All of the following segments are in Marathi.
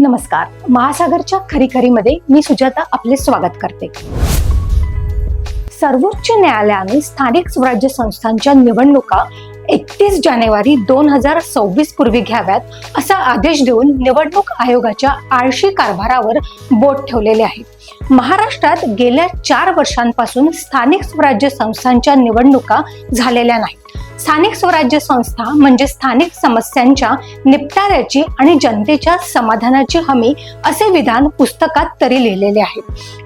नमस्कार. महासागरच्या खरीखरीमध्ये मी सुजाता आपले स्वागत करते. सर्वोच्च न्यायालयाने स्थानिक स्वराज्य संस्थांच्या निवडणुका एकतीस जानेवारी दोन हजार सव्वीस पूर्वी घ्याव्यात असा आदेश देऊन निवडणूक आयोगाच्या आळशी कारभारावर बोट ठेवलेले आहे. महाराष्ट्रात गेल्या चार वर्षांपासून स्थानिक स्वराज्य संस्थांच्या निवडणुका झालेल्या नाहीत. स्थानिक स्वराज्य संस्था म्हणजे स्थानिक समस्यांच्या निपटाऱ्याची आणि जनतेच्या समाधानाची हमी असे विधान पुस्तकात तरी लिहिलेले आहे.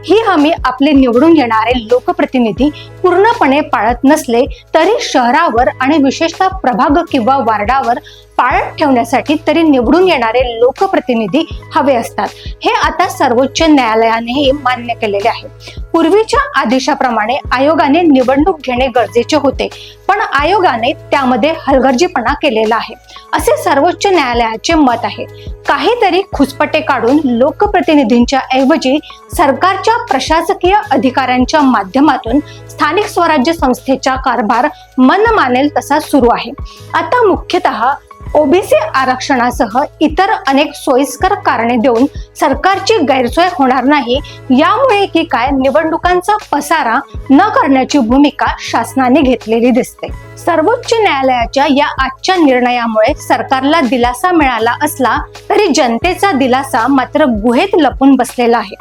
ही हमी आपले निवडून येणारे लोकप्रतिनिधी पूर्णपणे पाळत नसले तरी शहरावर आणि विशेषतः प्रभाग किंवा वार्डावर पाळत ठेवण्यासाठी तरी निवडून येणारे लोकप्रतिनिधी हवे असतात. हे आता सर्वोच्च न्यायालयानेही मान्य केलेले आहे. पूर्वीच्या आदेशाप्रमाणे आयोगाने निवडणूक घेणे गरजेचे होते पण आयोगाने त्यामध्ये हलगर्जीपणा केलेला आहे असे सर्वोच्च न्यायालयाचे मत आहे. काहीतरी खुसपटे काढून लोकप्रतिनिधींच्या ऐवजी सरकारच्या प्रशासकीय अधिकाऱ्यांच्या माध्यमातून स्थानिक स्वराज्य संस्थेचा कारभार मन मानेल तसा सुरू आहे. आता मुख्यतः ओबीसी आरक्षणासह इतर अनेक सोयीस्कर कारणे देऊन सरकारची गैरसोय होणार नाही यामुळे की काय निवडणुकांचा पसारा न करण्याची भूमिका शासनाने घेतलेली दिसते. सर्वोच्च न्यायालयाच्या या आजच्या निर्णयामुळे सरकारला दिलासा मिळाला असला तरी जनतेचा दिलासा मात्र गुहेत लपून बसलेला आहे.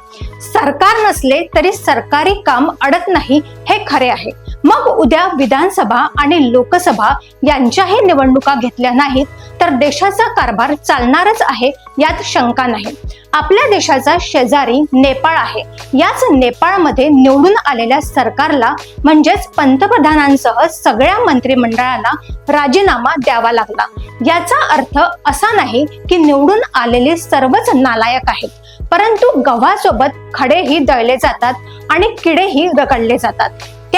सरकार नसले तरी सरकारी काम अडत नाही हे खरे आहे. मग उद्या विधानसभा आणि लोकसभा यांच्याही निवडणुका घेतल्या नाहीत तर देशाचा कारभार चालणारच आहे यात शंका नाही. आपल्या देशाचा शेजारी नेपाळ आहे. याच नेपाळमध्ये निवडून आलेल्या सरकारला म्हणजेच पंतप्रधानांसह सगळ्या मंत्रिमंडळाला राजीनामा द्यावा लागला. याचा अर्थ असा नाही की निवडून आलेले सर्वच नालायक आहेत. परंतु गव्हासोबत खडेही दळले जातात आणि किडेही रगडले जातात.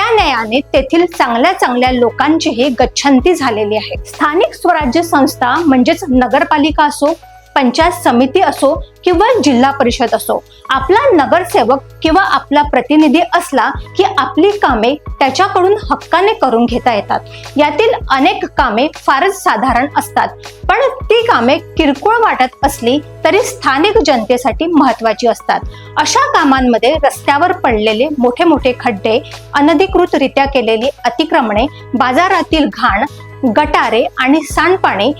त्या न्यायाने तेथील चांगल्या चांगल्या लोकांचीही गच्छंती झालेली आहे. स्थानिक स्वराज्य संस्था म्हणजेच नगरपालिका असो पंचायत समिती असो किंवा जिल्हा परिषद असो आपला नगरसेवक किंवा आपला प्रतिनिधी असला की आपली कामे त्याच्याकडून हक्काने करून घेता येतात. यातील अनेक कामे फारच साधारण असतात पण ती कामे किरकोळ वाटत असली तरी स्थानिक जनतेसाठी महत्वाची असतात. अशा कामांमध्ये रस्त्यावर पडलेले मोठे मोठे खड्डे अनधिकृतरित्या केलेली अतिक्रमणे बाजारातील घाण गटारे आणि सांडपाणी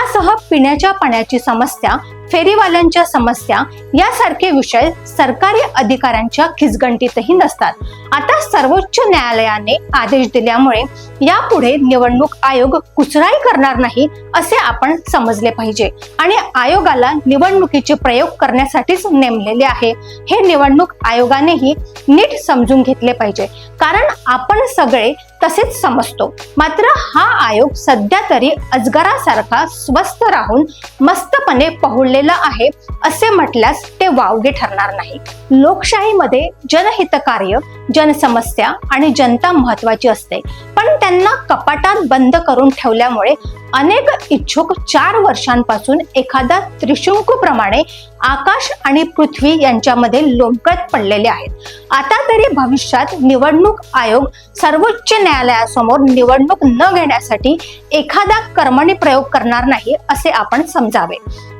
यासह पिण्याच्या पाण्याची समस्या फेरीवाल्यांच्या समस्या यासारखे विषय सरकारी अधिकाऱ्यांच्या खिचगंटीतही नसतात. आता सर्वोच्च न्यायालयाने आदेश दिल्यामुळे यापुढे निवडणूक आयोग कुचराई करणार नाही असे आपण समजले पाहिजे आणि आयोगाला निवडणुकीचे प्रयोग करण्यासाठीच नेमलेले आहे. हे निवडणूक आयोगानेही नीट समजून घेतले पाहिजे. कारण आपण सगळे तसेच समजतो. मात्र हा आयोग सध्या तरी अजगरासारखा स्वस्थ राहून मस्तपणे पहुडलेला आहे असे म्हटल्यास ते वावगे ठरणार नाही. लोकशाहीमध्ये जनहितकार्य जनसमस्या आणि जनता महत्वाची असते. पण त्यांना कपाटात बंद करून ठेवल्यामुळे अनेक इच्छुक चार वर्षांपासून एखादा त्रिशंकू प्रमाणे आकाश आणि पृथ्वी यांच्यामध्ये लोंबकत पडलेले आहेत. आता तरी भविष्यात निवडणूक आयोग सर्वोच्च न्यायालयासमोर निवडणूक न घेण्यासाठी एखादा कर्मणी प्रयोग करणार नाही असे आपण समजावे.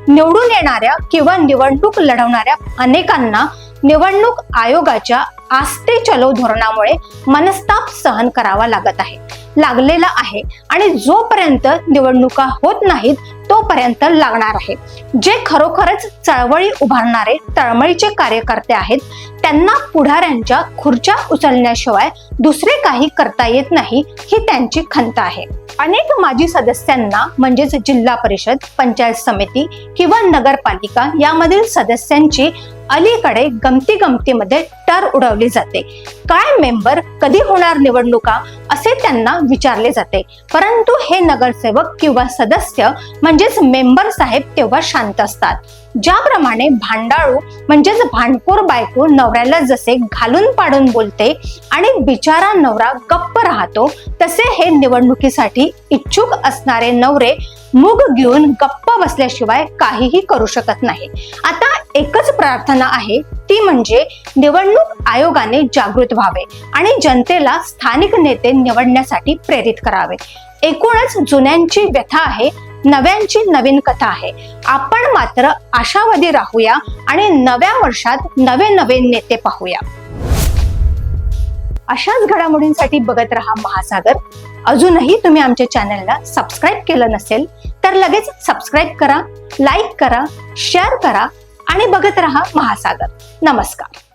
निवडून येणाऱ्या किंवा निवडणूक लढवणाऱ्या अनेकांना निवडणूक आयोगाच्या आस्ते चलो धोरणामुळे मनस्ताप सहन करावा लागत आहे. लागलेला आहे आणि जोपर्यंत निवडणुका होत नाहीत तोपर्यंत लागणार आहे. जे खरोखरच चळवळी उभारणारे तळमळीचे कार्यकर्ते आहेत त्यांना पुढाऱ्यांच्या खुर्च्या उचलण्याशिवाय दुसरे काही करता येत नाही ही त्यांची खंत आहे. अनेक माजी सदस्यांना म्हणजेच जिल्हा परिषद पंचायत समिती किंवा नगरपालिका यामधील सदस्यांची अलीकडे गमती गमतीमध्ये टर उडवली जाते. काय मेंबर कधी होणार निवडणुका असे त्यांना विचारले जाते. परंतु हे नगरसेवक किंवा सदस्य म्हणजेच मेंबर साहेब तेव्हा शांत असतात. ज्याप्रमाणे भांडाळू म्हणजेच भांडपूर बायको नवऱ्याला जसे घालून पाडून बोलते आणि बिचारा नवरा गप्प राहतो तसे हे निवडणुकीसाठी इच्छुक असणारे नवरे मूग घेऊन गप्प बसल्याशिवाय काहीही करू शकत नाही. आता एकच प्रार्थना आहे ती म्हणजे निवडणूक आयोगाने जागृत व्हावे आणि जनतेला स्थानिक नेते निवडण्यासाठी प्रेरित करावे. एकूणच जुन्यांची व्यथा आहे नव्यांची नवीन कथा आहे. आपण मात्र आशावादी राहूया आणि नव्या वर्षात नवे नवे नेते पाहूया. अशाच घडामोडींसाठी बघत रहा महासागर. अजूनही तुम्ही आमच्या चॅनलला सबस्क्राईब केलं नसेल तर लगेच सबस्क्राईब करा लाईक करा शेअर करा आणि बघत रहा महासागर. नमस्कार.